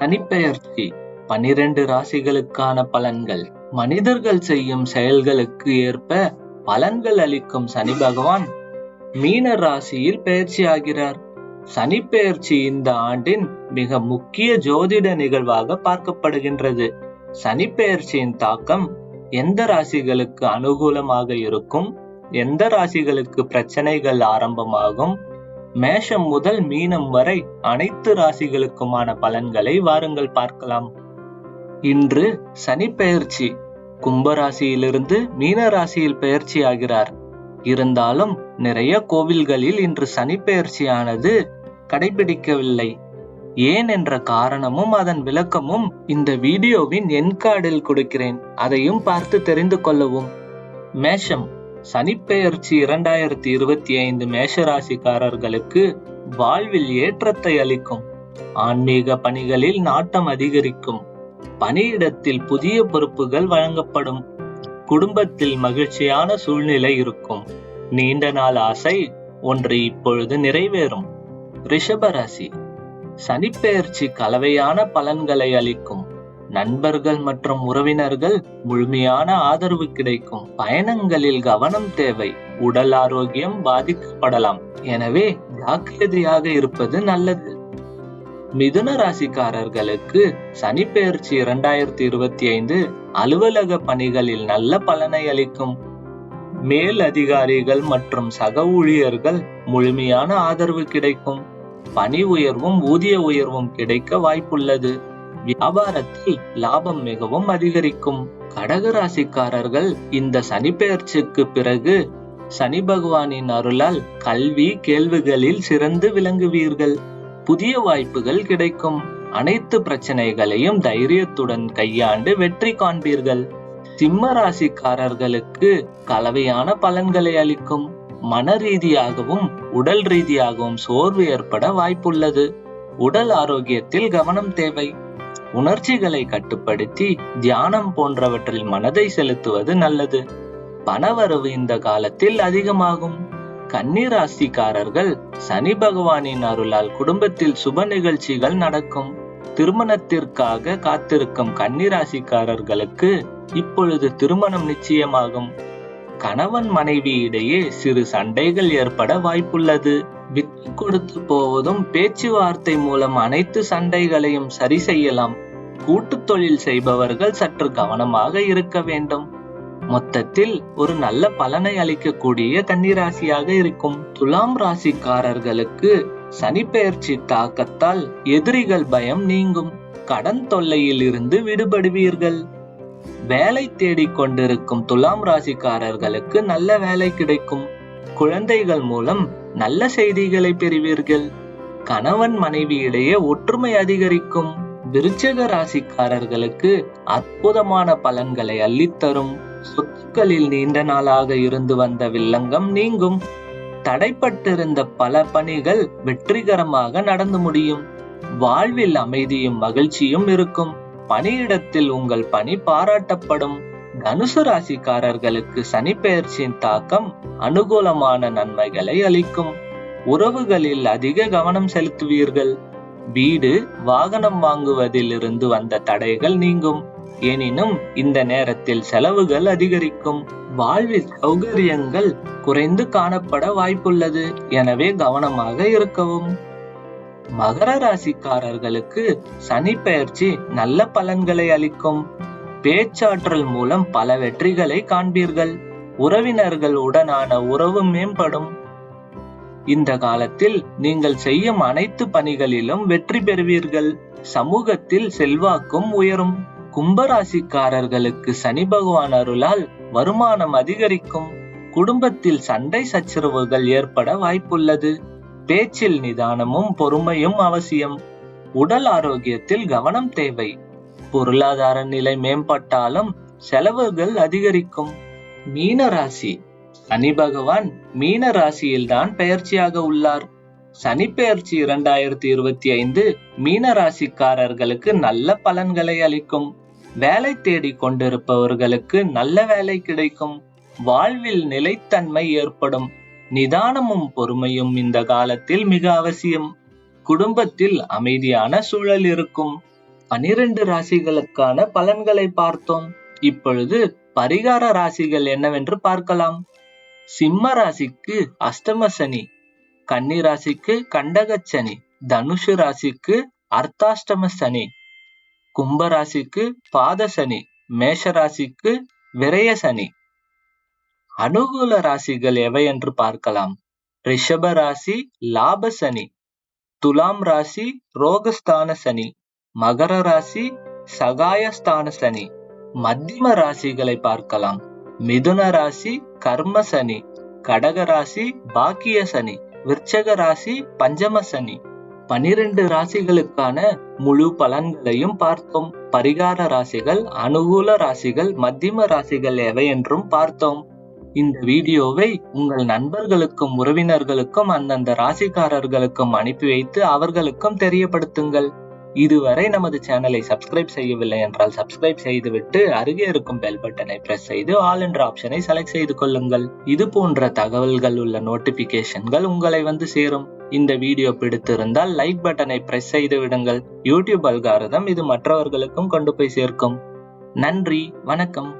சனிப்பெயர்ச்சி பனிரெண்டு ராசிகளுக்கான பலன்கள். மனிதர்கள் செய்யும் செயல்களுக்கு ஏற்ப பலன்கள் அளிக்கும் சனி பகவான் மீன ராசியில் பெயர்ச்சி ஆகிறார் சனி பெயர்ச்சி இந்த ஆண்டின் மிக முக்கிய ஜோதிட நிகழ்வாக பார்க்கப்படுகின்றது. சனி பெயர்ச்சியின் தாக்கம் எந்த ராசிகளுக்கு அனுகூலமாக இருக்கும்? எந்த ராசிகளுக்கு பிரச்சனைகள் ஆரம்பமாகும்? மேஷம் முதல் மீனம் வரை அனைத்து ராசிகளுக்குமான பலன்களை வாருங்கள் பார்க்கலாம். இன்று சனி பெயர்ச்சி. கும்பராசியிலிருந்து மீன ராசியில் பெயர்ச்சி ஆகிறார். இருந்தாலும் நிறைய கோவில்களில் இன்று சனி பெயர்ச்சியானது கடைபிடிக்கவில்லை. ஏன் என்ற காரணமும் அதன் விளக்கமும் இந்த வீடியோவின் என் கார்டில் கொடுக்கிறேன். அதையும் பார்த்து தெரிந்து கொள்ளவும். மேஷம். சனிப்பெயர்ச்சி இரண்டாயிரத்தி இருபத்தி ஐந்து மேஷ ராசிக்காரர்களுக்கு வாழ்வில் ஏற்றத்தை அளிக்கும். ஆன்மீக பணிகளில் நாட்டம் அதிகரிக்கும். பணியிடத்தில் புதிய பொறுப்புகள் வழங்கப்படும். குடும்பத்தில் மகிழ்ச்சியான சூழ்நிலை இருக்கும். நீண்ட நாள் ஆசை ஒன்று இப்பொழுது நிறைவேறும். ரிஷபராசி சனிப்பெயர்ச்சி கலவையான பலன்களை அளிக்கும். நண்பர்கள் மற்றும் உறவினர்கள் முழுமையான ஆதரவு கிடைக்கும். பயணங்களில் கவனம் தேவை. உடல் ஆரோக்கியம் பாதிக்கப்படலாம். எனவே ஜாக்கிரதையாக இருப்பது நல்லது. மிதுன ராசிக்காரர்களுக்கு சனி பெயர்ச்சி இரண்டாயிரத்தி இருபத்தி ஐந்து அலுவலக பணிகளில் நல்ல பலனை அளிக்கும். மேல் அதிகாரிகள் மற்றும் சக ஊழியர்கள் முழுமையான ஆதரவு கிடைக்கும். பணி உயர்வும் ஊதிய உயர்வும் கிடைக்க வாய்ப்புள்ளது. வியாபாரத்தில் லாபம் மிகவும் அதிகரிக்கும். கடக ராசிக்காரர்கள் இந்த சனி பெயர்ச்சிக்கு பிறகு சனி பகவானின் அருளால் கல்வி கேள்விகளில் சிறந்து விளங்குவீர்கள். புதிய வாய்ப்புகள் கிடைக்கும். அனைத்து பிரச்சனைகளையும் தைரியத்துடன் கையாண்டு வெற்றி காண்பீர்கள். சிம்ம ராசிக்காரர்களுக்கு கலவையான பலன்களை அளிக்கும். மன ரீதியாகவும் உடல் ரீதியாகவும் சோர்வு ஏற்பட வாய்ப்புள்ளது. உடல் ஆரோக்கியத்தில் கவனம் தேவை. உணர்ச்சிகளை கட்டுப்படுத்தி தியானம் போன்றவற்றில் மனதை செலுத்துவது நல்லது. பணவரவு இந்த காலத்தில் அதிகமாகும். கன்னிராசிக்காரர்கள் சனி பகவானின் அருளால் குடும்பத்தில் சுப நிகழ்ச்சிகள் நடக்கும். திருமணத்திற்காக காத்திருக்கும் கன்னிராசிக்காரர்களுக்கு இப்பொழுது திருமணம் நிச்சயமாகும். கணவன் மனைவி இடையே சிறு சண்டைகள் ஏற்பட வாய்ப்புள்ளது. விட்டு கொடுத்து போவதும் பேச்சுவார்த்தை மூலம் அனைத்து சண்டைகளையும் சரி செய்யலாம். கூட்டு தொழில் செய்பவர்கள் சற்று கவனமாக இருக்க வேண்டும். மொத்தத்தில் ஒரு நல்ல பலனை அளிக்கக்கூடிய கன்னிராசியாக இருக்கும். துலாம் ராசிக்காரர்களுக்கு சனி பெயர்ச்சி தாக்கத்தால் எதிரிகள் பயம் நீங்கும். கடன் தொல்லையில் இருந்து விடுபடுவீர்கள். வேலை தேடிக் கொண்டிருக்கும் துலாம் ராசிக்காரர்களுக்கு நல்ல வேலை கிடைக்கும். குழந்தைகள் மூலம் நல்ல செய்திகளை பெறுவீர்கள். கணவன் மனைவி இடையே ஒற்றுமை அதிகரிக்கும். விருச்சக ராசிக்காரர்களுக்கு அற்புதமான பலன்களை அள்ளித்தரும். சொத்துக்களில் நீண்ட நாளாக இருந்து வந்த வில்லங்கம் நீங்கும். தடைப்பட்டிருந்த பல பணிகள் வெற்றிகரமாக நடந்து முடியும். வாழ்வில் அமைதியும் மகிழ்ச்சியும் இருக்கும். பணியிடத்தில் உங்கள் பணி பாராட்டப்படும். தனுசு ராசிக்காரர்களுக்கு சனி பெயர்ச்சியின் தாக்கம் அனுகூலமான நன்மைகளை அளிக்கும். உறவுகளில் அதிக கவனம் செலுத்துவீர்கள். வீடு வாகனம் வாங்குவதில் இருந்து வந்த தடைகள் நீங்கும். எனினும் இந்த நேரத்தில் செலவுகள் அதிகரிக்கும். வாழ்வில் சௌகரியங்கள் குறைந்து காணப்பட வாய்ப்புள்ளது. எனவே கவனமாக இருக்கவும். மகர ராசிக்காரர்களுக்கு சனி பெயர்ச்சி நல்ல பலன்களை அளிக்கும். பேச்சாற்றல் மூலம் பல வெற்றிகளை காண்பீர்கள். உறவினர்கள் உடனான உறவு மேம்படும். இந்த காலத்தில் நீங்கள் செய்யும் அனைத்து பணிகளிலும் வெற்றி பெறுவீர்கள். சமூகத்தில் செல்வாக்கும் உயரும். கும்பராசிக்காரர்களுக்கு சனி பகவான் அருளால் வருமானம் அதிகரிக்கும். குடும்பத்தில் சண்டை சச்சரவுகள் ஏற்பட வாய்ப்புள்ளது. பேச்சில் நிதானமும் பொறுமையும் அவசியம். உடல் ஆரோக்கியத்தில் கவனம் தேவை. பொருளாதார நிலை மேம்பட்டாலும் செலவுகள் அதிகரிக்கும். மீன ராசி சனி பகவான் மீன ராசியில்தான் பெயர்ச்சியாக உள்ளார். சனி பெயர்ச்சி இரண்டாயிரத்தி இருபத்தி ஐந்து மீன ராசிக்காரர்களுக்கு நல்ல பலன்களை அளிக்கும். வேலை தேடி கொண்டிருப்பவர்களுக்கு நல்ல வேலை கிடைக்கும். வாழ்வில் நிலைத்தன்மை ஏற்படும். நிதானமும் பொறுமையும் இந்த காலத்தில் மிக அவசியம். குடும்பத்தில் அமைதியான சூழல் இருக்கும். பனிரெண்டு ராசிகளுக்கான பலன்களை பார்த்தோம். இப்பொழுது பரிகார ராசிகள் என்னவென்று பார்க்கலாம். சிம்ம ராசிக்கு அஷ்டம சனி கன்னி ராசிக்கு கண்டக சனி தனுஷு ராசிக்கு அர்த்தாஷ்டம சனி கும்ப ராசிக்கு பாத சனி மேஷ ராசிக்கு விரய சனி. அனுகூல ராசிகள் எவை என்று பார்க்கலாம். ரிஷப ராசி லாப சனி துலாம் ராசி ரோகஸ்தான சனி. மகர ராசி சகாயஸ்தான சனி. மத்தியம ராசிகளை பார்க்கலாம். மிதுன ராசி கர்ம சனி. கடக ராசி பாக்கிய சனி. விருச்சக ராசி பஞ்சம சனி. பனிரெண்டு ராசிகளுக்கான முழு பலன்களையும் பார்த்தோம். பரிகார ராசிகள் அனுகூல ராசிகள் மத்தியம ராசிகள் எவை என்றும் பார்த்தோம். இந்த வீடியோவை உங்கள் நண்பர்களுக்கும் உறவினர்களுக்கும் அந்தந்த ராசிக்காரர்களுக்கும் அனுப்பி வைத்து அவர்களுக்கும் தெரியப்படுத்துங்கள். இதுவரை நமது சேனலை சப்ஸ்கிரைப் செய்யவில்லை என்றால் சப்ஸ்கிரைப் செய்துவிட்டு அருகே இருக்கும் பெல் பட்டனை பிரஸ் செய்து ஆல் என்ற ஆப்ஷனை செலக்ட் செய்து கொள்ளுங்கள். இது போன்ற தகவல்கள் உள்ள நோட்டிபிகேஷன்கள் உங்களை வந்து சேரும். இந்த வீடியோ பிடித்திருந்தால் லைக் பட்டனை பிரஸ் செய்து விடுங்கள். யூடியூப் அல்காரதம் இது மற்றவர்களுக்கும் கொண்டு போய் சேர்க்கும். நன்றி வணக்கம்.